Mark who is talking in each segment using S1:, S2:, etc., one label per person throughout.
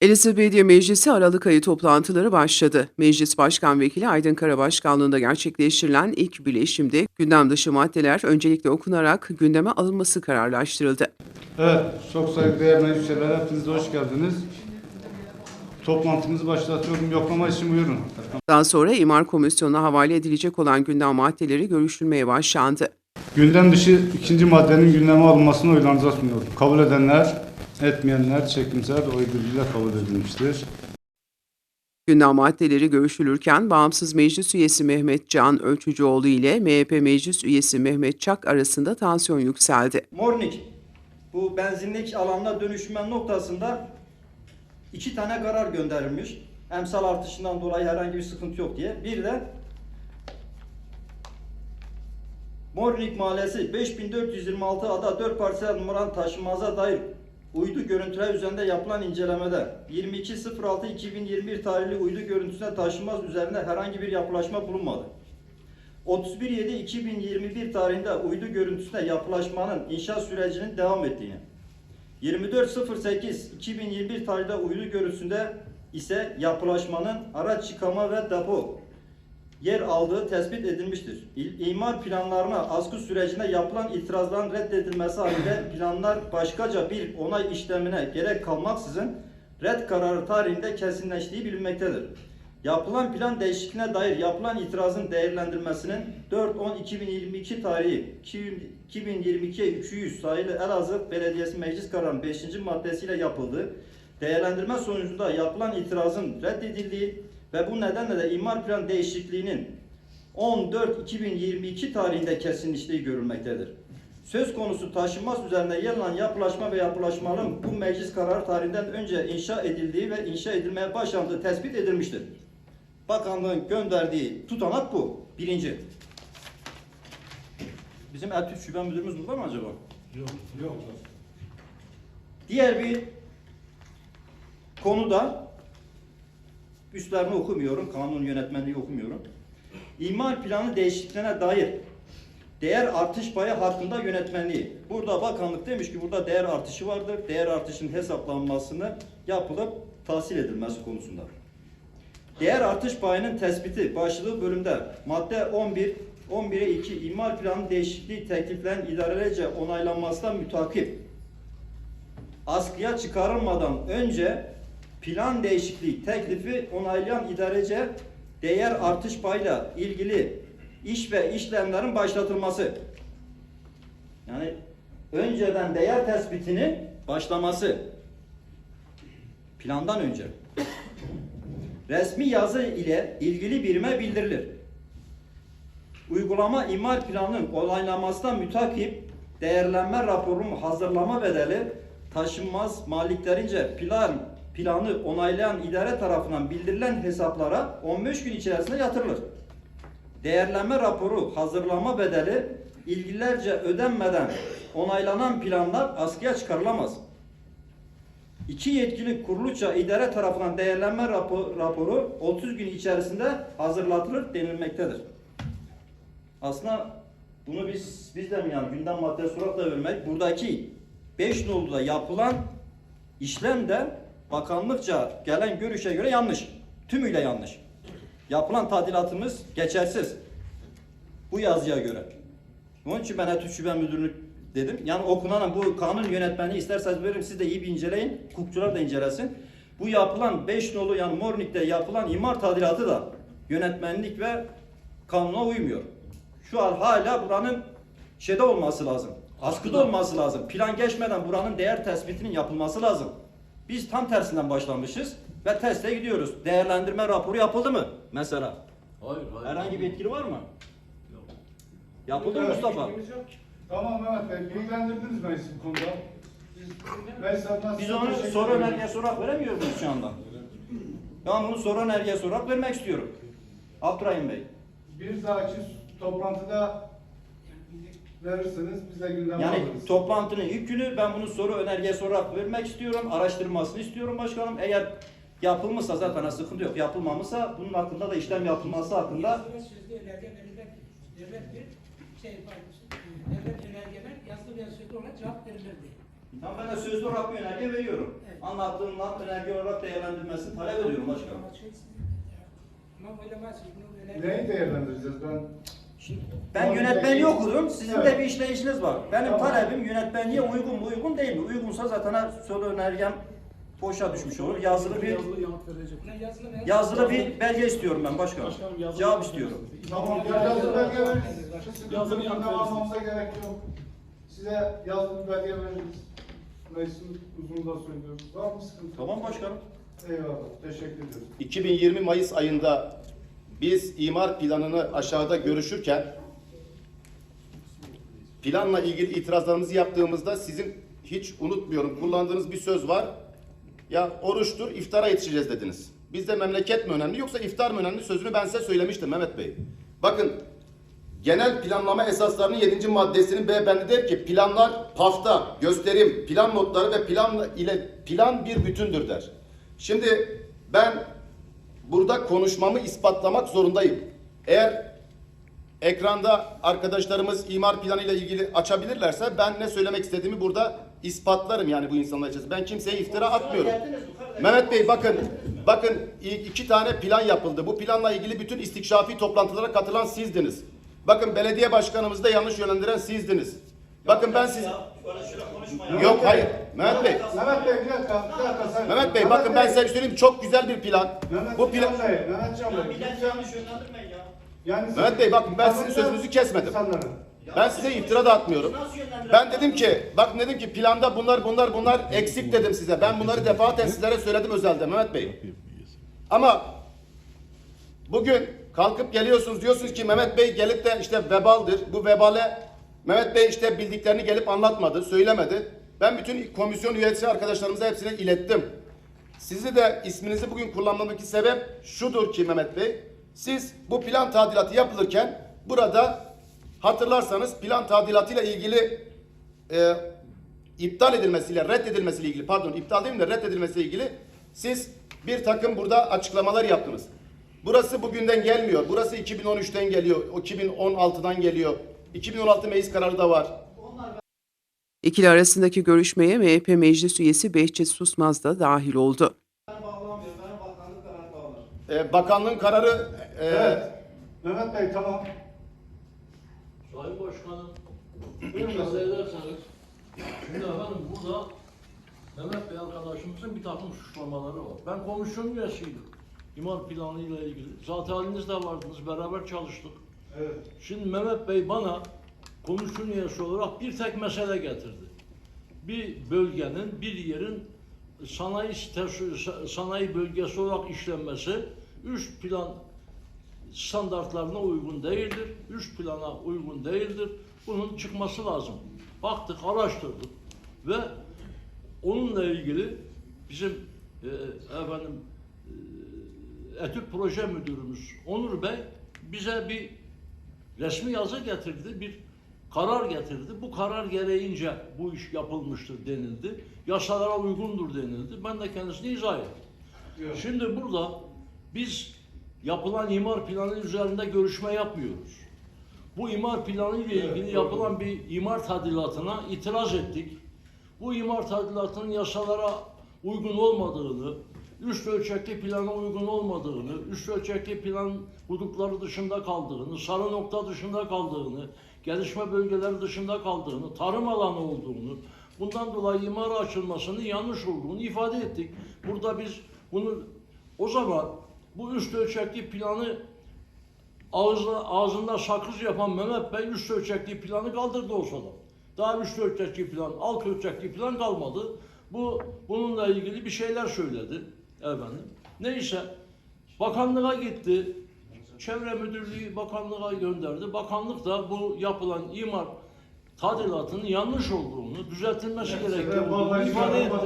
S1: Elazığ Belediye Meclisi Aralık ayı toplantıları başladı. Meclis Başkan Vekili Aydın Karabaşkanlığında gerçekleştirilen ilk bileşimde gündem dışı maddeler öncelikle okunarak gündeme alınması kararlaştırıldı.
S2: Evet, çok saygıdeğer meclis üyeleri, hepiniz hoş geldiniz. Toplantımızı başlatıyorum. Yoklama için buyurun.
S1: Daha sonra İmar Komisyonu'na havale edilecek olan gündem maddeleri görüşülmeye başlandı.
S2: Gündem dışı ikinci maddenin gündeme alınmasını oylarınıza sunuyorum. Kabul edenler, etmeyenler çekimsel oy birliğiyle kabul edilmiştir.
S1: Gündem maddeleri görüşülürken bağımsız meclis üyesi Mehmet Can Ölçücüoğlu ile MHP meclis üyesi Mehmet Çak arasında tansiyon yükseldi.
S3: Mornik bu benzinlik alanına dönüşme noktasında iki tane karar gönderilmiş. Emsal artışından dolayı herhangi bir sıkıntı yok diye. Bir de Mornik Mahallesi 5426 ada 4 parsel numaran taşınmaza dair uydu görüntüler üzerinde yapılan incelemede 22.06.2021 tarihli uydu görüntüsüne taşınmaz üzerinde herhangi bir yapılaşma bulunmadı. 31.7.2021 tarihinde uydu görüntüsüne yapılaşmanın inşaat sürecinin devam ettiğini, 24.08.2021 tarihinde uydu görüntüsünde ise yapılaşmanın araç yıkama ve depo yer aldığı tespit edilmiştir. İl- İmar planlarına askı sürecinde yapılan itirazların reddedilmesi halinde planlar başkaca bir onay işlemine gerek kalmaksızın red kararı tarihinde kesinleştiği bilinmektedir. Yapılan plan değişikliğine dair yapılan itirazın değerlendirmesinin 4-10-2022 tarihi 2022 200 sayılı Elazığ Belediyesi Meclis Kararı'nın 5. maddesiyle yapıldığı değerlendirme sonucunda yapılan itirazın reddedildiği ve bu nedenle de imar plan değişikliğinin 14-2022 tarihinde kesinleştiği görülmektedir. Söz konusu taşınmaz üzerine yer alan yapılaşma ve yapılaşmanın bu meclis kararı tarihinden önce inşa edildiği ve inşa edilmeye başlandığı tespit edilmiştir. Bakanlığın gönderdiği tutanak bu. Birinci. Bizim Etüt Şube Müdürümüz burada mı acaba?
S2: Yok, yok.
S3: Diğer bir konuda üstlerini okumuyorum, kanun yönetmenliği okumuyorum. İmar planı değişikliğine dair değer artış payı hakkında yönetmenliği. Burada bakanlık demiş ki burada değer artışı vardır. Değer artışının hesaplanmasını yapılıp tahsil edilmesi konusunda. Değer artış payının tespiti başlığı bölümde madde 11 11'e 2 imar planı değişikliği tekliflerin idarelerce onaylanmasına mütakip askıya çıkarılmadan önce plan değişikliği teklifi onaylayan idarece değer artış payla ilgili iş ve işlemlerin başlatılması. Yani önceden değer tespitinin başlaması. Plandan önce. Resmi yazı ile ilgili birime bildirilir. Uygulama imar planının onaylanmasına mütakip değerlenme raporunun hazırlama bedeli taşınmaz maliklerince plan planı onaylayan idare tarafından bildirilen hesaplara 15 gün içerisinde yatırılır. Değerlenme raporu hazırlama bedeli ilgililerce ödenmeden onaylanan planlar askıya çıkarılamaz. İki yetkili kuruluşça idare tarafından değerlenme rapo- raporu 30 gün içerisinde hazırlatılır denilmektedir. Aslında bunu biz biz de mi yani gündem maddesi olarak da vermek buradaki 5 noluda yapılan işlem de bakanlıkça gelen görüşe göre yanlış. Tümüyle yanlış. Yapılan tadilatımız geçersiz. Bu yazıya göre. Onun için ben Etüt Şube Müdürlüğü dedim. Yani okunan bu kanun yönetmeni isterseniz veririm siz de iyi bir inceleyin. Hukukçular da incelesin. Bu yapılan 5 nolu yani Mornik'te yapılan imar tadilatı da yönetmenlik ve kanuna uymuyor. Şu an hala buranın şeyde olması lazım. Askıda olması lazım. Plan geçmeden buranın değer tespitinin yapılması lazım. Biz tam tersinden başlamışız ve teste gidiyoruz. Değerlendirme raporu yapıldı mı mesela?
S4: Hayır, hayır.
S3: Herhangi bir etkili var mı?
S4: Yok.
S3: Yapıldı mı. Mustafa?
S2: Tamam Mehmet Bey, bilgilendirdiniz meclis bu konuda. Meclis adına
S3: Biz onu soru önergesi olarak veremiyor muyuz şu anda? Ben bunu soru önergesi olarak vermek istiyorum. Abdurrahim Bey.
S2: Bir dahaki toplantıda verirsiniz, biz de gündeme
S3: Yani
S2: alırız.
S3: toplantının ilk günü ben bunu soru önergesi olarak vermek istiyorum. Araştırmasını istiyorum başkanım. Eğer yapılmışsa zaten sıkıntı yok. Yapılmamışsa bunun hakkında da işlem yapılması hakkında
S5: Yazılı ve sözlü önerge verilir. Devlet bir şey pardon, devlet önergeler yazılı ve sözlü olarak cevap verilirdi.
S3: Tamam ben de sözlü olarak bir önerge veriyorum. Anlattığımdan önerge olarak değerlendirilmesini talep ediyorum başkanım.
S2: Neyi değerlendireceğiz ben?
S3: Ben yönetmenliği okudum. Sizin de
S2: Evet.
S3: bir işleyişiniz var. Benim
S2: Tamam.
S3: talebim yönetmenliğe uygun mu uygun değil mi? Uygunsa zaten sözlü önergem boşa düşmüş olur. Yazılı bir
S4: Yazılı yanıt verecek. Ne yazılı ne?
S3: yazılı bir belge istiyorum ben başkanım.
S4: Başkanım yazılı
S3: Cevap istiyorum.
S2: Tamam, ya yazılı belge veririz.
S4: Yazılı yanıt
S2: almamıza gerek yok. Size yazılı bir belge veririz. Meclisin uzunluğunda söylüyoruz. Var mı sıkıntı?
S3: Tamam başkanım.
S2: Eyvallah, teşekkür ediyoruz.
S5: 2020 Mayıs ayında biz imar planını aşağıda görüşürken planla ilgili itirazlarımızı yaptığımızda sizin hiç unutmuyorum kullandığınız bir söz var. Ya oruçtur, iftara yetişeceğiz dediniz. Bizde memleket mi önemli yoksa iftar mı önemli sözünü ben size söylemiştim Mehmet Bey. Bakın genel planlama esaslarının 7. maddesinin B bendi der ki planlar pafta, gösterim, plan notları ve plan ile plan bir bütündür der. Şimdi ben burada konuşmamı ispatlamak zorundayım. Eğer ekranda arkadaşlarımız imar planı ile ilgili açabilirlerse ben ne söylemek istediğimi burada ispatlarım yani bu insanlar için. Ben kimseye iftira atmıyorum. Mehmet Bey bakın bakın iki tane plan yapıldı. Bu planla ilgili bütün istikşafi toplantılara katılan sizdiniz. Bakın belediye başkanımızı da yanlış yönlendiren sizdiniz. Bakın ben siz Yok hayır Mehmet Bey.
S2: Mehmet Bey bir dakika, bir dakika. Sen...
S5: Mehmet Bey bakın ben size bir söyleyeyim çok güzel bir plan.
S2: Mehmet
S5: Bu plan
S2: Can Bey, Mehmet Can Bey.
S3: yanlış yönlendirmeyin ya.
S2: Yani siz-
S5: Mehmet Bey, bakın ben sizin
S2: Anlatın
S5: sözünüzü kesmedim.
S2: insanları.
S5: Ben size iftira da atmıyorum. Ben dedim ki, bak dedim ki planda bunlar bunlar bunlar eksik dedim size. Ben bunları defaten sizlere söyledim özelde Mehmet Bey. Ama bugün kalkıp geliyorsunuz diyorsunuz ki Mehmet Bey gelip de işte vebaldir. Bu vebale Mehmet Bey işte bildiklerini gelip anlatmadı, söylemedi. Ben bütün komisyon üyesi arkadaşlarımıza hepsine ilettim. Sizi de isminizi bugün kullanmamdaki sebep şudur ki Mehmet Bey. Siz bu plan tadilatı yapılırken burada hatırlarsanız plan tadilatıyla ilgili e, iptal edilmesiyle, reddedilmesiyle ilgili, pardon iptal değil de reddedilmesiyle ilgili siz bir takım burada açıklamalar yaptınız. Burası bugünden gelmiyor. Burası 2013'ten geliyor. O 2016'dan geliyor. 2016 meclis kararı da var.
S1: İkili arasındaki görüşmeye MHP meclis üyesi Behçet Susmaz da dahil oldu.
S5: E, bakanlığın kararı e,
S2: Evet. Mehmet Bey tamam.
S6: Sayın Başkanım, müsaade ederseniz, şimdi efendim burada Mehmet Bey arkadaşımızın bir takım suçlamaları var. Ben komisyon üyesiydim. İmar planıyla ilgili. Zaten haliniz de vardınız, beraber çalıştık.
S2: Evet.
S6: Şimdi Mehmet Bey bana komisyon üyesi olarak bir tek mesele getirdi. Bir bölgenin, bir yerin sanayi sanayi bölgesi olarak işlenmesi üst plan standartlarına uygun değildir. Üst plana uygun değildir. Bunun çıkması lazım. Baktık, araştırdık ve onunla ilgili bizim e, efendim e, etüt proje müdürümüz Onur Bey bize bir resmi yazı getirdi, bir karar getirdi. Bu karar gereğince bu iş yapılmıştır denildi. Yasalara uygundur denildi. Ben de kendisine izah ettim.
S2: Evet.
S6: Şimdi burada biz yapılan imar planı üzerinde görüşme yapmıyoruz. Bu imar planı ile ilgili
S2: Evet,
S6: yapılan bir imar tadilatına itiraz ettik. Bu imar tadilatının yasalara uygun olmadığını, üst ölçekli plana uygun olmadığını, üst ölçekli plan hudutları dışında kaldığını, sarı nokta dışında kaldığını, gelişme bölgeleri dışında kaldığını, tarım alanı olduğunu, bundan dolayı imara açılmasının yanlış olduğunu ifade ettik. Burada biz bunu o zaman bu üst ölçekli planı ağzına, ağzında sakız yapan Mehmet Bey üst ölçekli planı kaldırdı olsa da. Daha üst ölçekli plan, alt ölçekli plan kalmadı. Bu bununla ilgili bir şeyler söyledi efendim. Neyse bakanlığa gitti. Çevre Müdürlüğü bakanlığa gönderdi. Bakanlık da bu yapılan imar tadilatının yanlış olduğunu, düzeltilmesi gerektiğini
S2: Sebep vallahi
S6: ifade etti.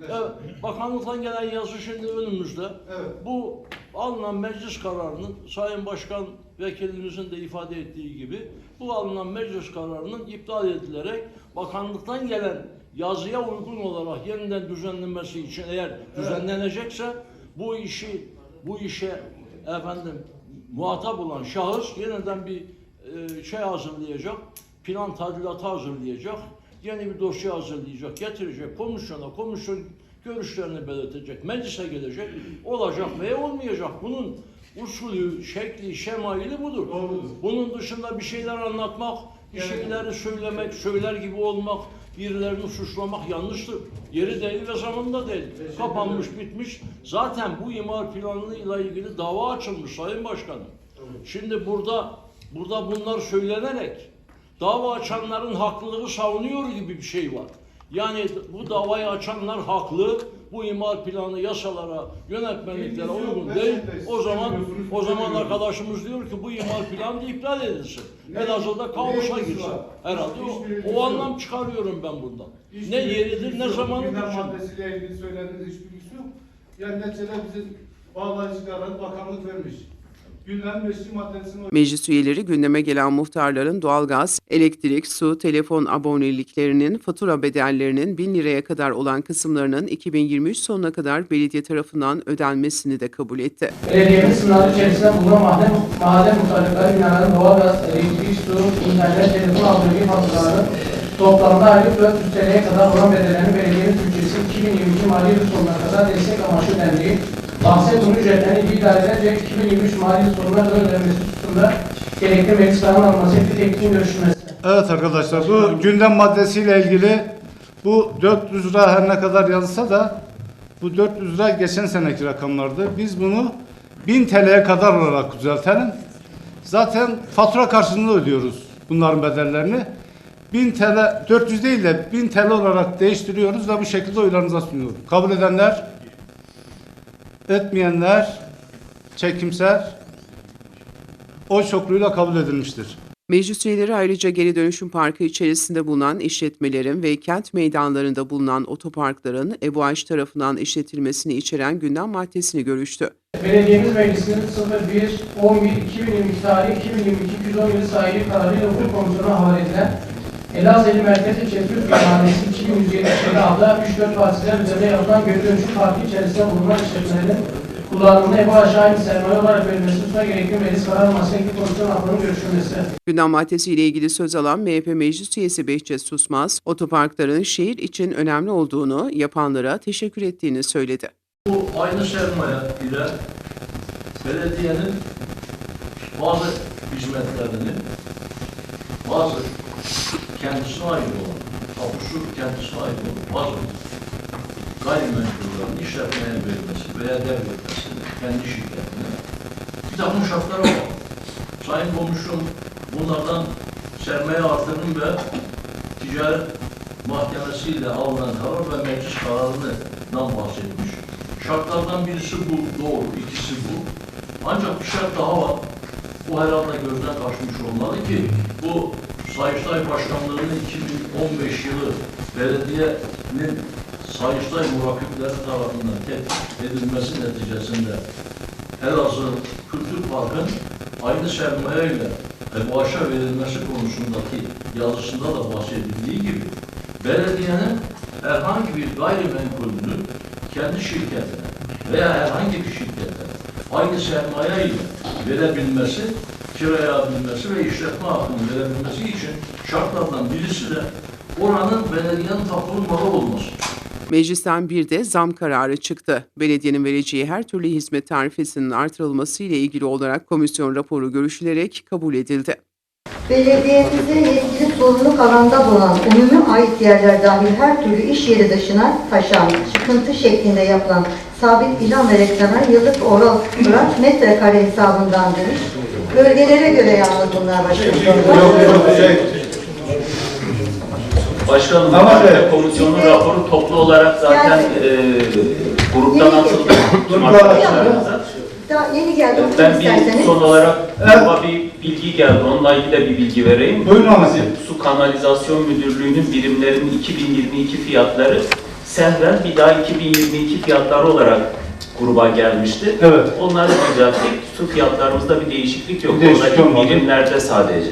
S6: Evet, bakanlıktan gelen yazı şimdi önümüzde.
S2: Evet.
S6: Bu alınan meclis kararının Sayın Başkan Vekilimizin de ifade ettiği gibi bu alınan meclis kararının iptal edilerek bakanlıktan gelen yazıya uygun olarak yeniden düzenlenmesi için eğer düzenlenecekse bu işi bu işe efendim muhatap olan şahıs yeniden bir e, şey hazırlayacak, plan tadilatı hazırlayacak. yeni bir dosya hazırlayacak, getirecek komisyona, komisyon görüşlerini belirtecek, meclise gelecek, olacak veya olmayacak. Bunun usulü, şekli, şemaili budur. Bunun dışında bir şeyler anlatmak, bir şeyleri söylemek, söyler gibi olmak, birilerini suçlamak yanlıştır. Yeri değil ve zamanında değil. Kapanmış, bitmiş. Zaten bu imar planıyla ilgili dava açılmış Sayın Başkanım. Şimdi burada burada bunlar söylenerek dava açanların haklılığı savunuyor gibi bir şey var. Yani bu davayı açanlar haklı. Bu imar planı yasalara, yönetmeliklere uygun değil. O zaman o zaman arkadaşımız diyor ki bu imar planı iptal edilsin. Elazığ'da kaosa girsin. Herhalde o, o anlam çıkarıyorum ben bundan. Ne yeridir ne zamanıdır.
S2: Maddesiyle ilgili söylediğiniz hiçbir bilgisi yok. Yani neticede bizim bağlayıcı kararı bakanlık vermiş.
S1: Meclis üyeleri gündeme gelen muhtarların doğalgaz, elektrik, su, telefon aboneliklerinin fatura bedellerinin 1000 liraya kadar olan kısımlarının 2023 sonuna kadar belediye tarafından ödenmesini de kabul etti.
S4: Belediyemiz sınırları içerisinde bulunan mahalle, mahalle muhtarlıkları binaların doğalgaz, elektrik, su, internet, telefon abonelik faturaları toplamda aylık 400 TL'ye kadar olan bedellerini belediyenin bütçesi 2022 mali yılı sonuna kadar destek amaçlı ödendiği, bahsettiğim ücretlerin ilgili idarelerce 2023 mali kadar ödenmesi hususunda gerekli meclis kararının alınması ve teklifin görüşülmesi.
S2: Evet arkadaşlar bu gündem maddesiyle ilgili bu 400 lira her ne kadar yazılsa da bu 400 lira geçen seneki rakamlardı. Biz bunu 1000 TL'ye kadar olarak düzeltelim. Zaten fatura karşılığında ödüyoruz bunların bedellerini. 1000 TL, 400 değil de 1000 TL olarak değiştiriyoruz ve bu şekilde oylarınıza sunuyorum. Kabul edenler, etmeyenler, çekimser, oy çokluğuyla kabul edilmiştir.
S1: Meclis üyeleri ayrıca geri dönüşüm parkı içerisinde bulunan işletmelerin ve kent meydanlarında bulunan otoparkların EBUAŞ tarafından işletilmesini içeren gündem maddesini görüştü.
S4: Belediyemiz Meclisi'nin 01-11-2022 tarihi 2022 217 sayılı kararıyla hukuk komisyonuna havale edilen Elazığ ili Merkez İlçe Türk Mahallesi 2177 adlı 3-4 parsiler üzerinde yapılan geri dönüşüm parkı içerisinde bulunan işletmelerin kullanımına EBA aşağı sermaye olarak verilmesi hususuna gerekli meclis karar alması ilgili komisyon raporunun görüşülmesi.
S1: Gündem maddesiyle ilgili söz alan MHP Meclis Üyesi Behçet Susmaz, otoparkların şehir için önemli olduğunu, yapanlara teşekkür ettiğini söyledi.
S6: Bu aynı sermaye ile belediyenin bazı hizmetlerini bazı kendisine ait olan, tapusu kendisine ait olan bazı gayrimenkullerin işletmeye verilmesi veya devretmesi kendi şirketine bir takım şartlara var. Sayın Komisyon bunlardan sermaye artırım ve ticaret mahkemesiyle alınan karar ve meclis kararından bahsetmiş. Şartlardan birisi bu, doğru, ikisi bu. Ancak bir şart daha var. Bu herhalde gözden kaçmış olmalı ki bu Sayıştay Başkanlığı'nın 2015 yılı belediyenin Sayıştay murakipleri tarafından tetkik edilmesi neticesinde Elazığ Kültür Park'ın aynı sermayeyle EBAŞ'a verilmesi konusundaki yazısında da bahsedildiği gibi belediyenin herhangi bir gayrimenkulünü kendi şirketine veya herhangi bir şirkete aynı sermaye ile verebilmesi, kirayabilmesi ve işletme hakkını verebilmesi için şartlardan birisi de oranın belediyenin tapulu malı olması.
S1: Meclisten bir de zam kararı çıktı. Belediyenin vereceği her türlü hizmet tarifesinin artırılması ile ilgili olarak komisyon raporu görüşülerek kabul edildi.
S7: Belediyemizin yetkili sorumluluk alanda bulunan umumi ait yerler dahil her türlü iş yeri dışına taşan, çıkıntı şeklinde yapılan sabit ilan ve reklama yıllık oral olarak metrekare hesabındandır. Bölgelere göre yalnız bunlar başkanım.
S8: Başkanım,
S2: Ama evet.
S8: komisyonun raporu toplu olarak zaten
S7: Yani-
S8: e, gruptan atıldı. Tüm arkadaşlarımıza.
S7: Daha yeni geldi.
S8: Ben bir
S7: isterseniz.
S8: son olarak gruba bir bilgi geldi. Onunla ilgili de bir bilgi vereyim.
S2: Buyurun.
S8: Bizim Su Kanalizasyon Müdürlüğü'nün birimlerinin 2022 fiyatları sehven bir daha 2022 fiyatları olarak gruba gelmişti.
S2: Evet.
S8: Onları düzelttik. Su fiyatlarımızda bir değişiklik yok.
S2: Bir değişiklik
S8: Oradaki birimlerde sadece.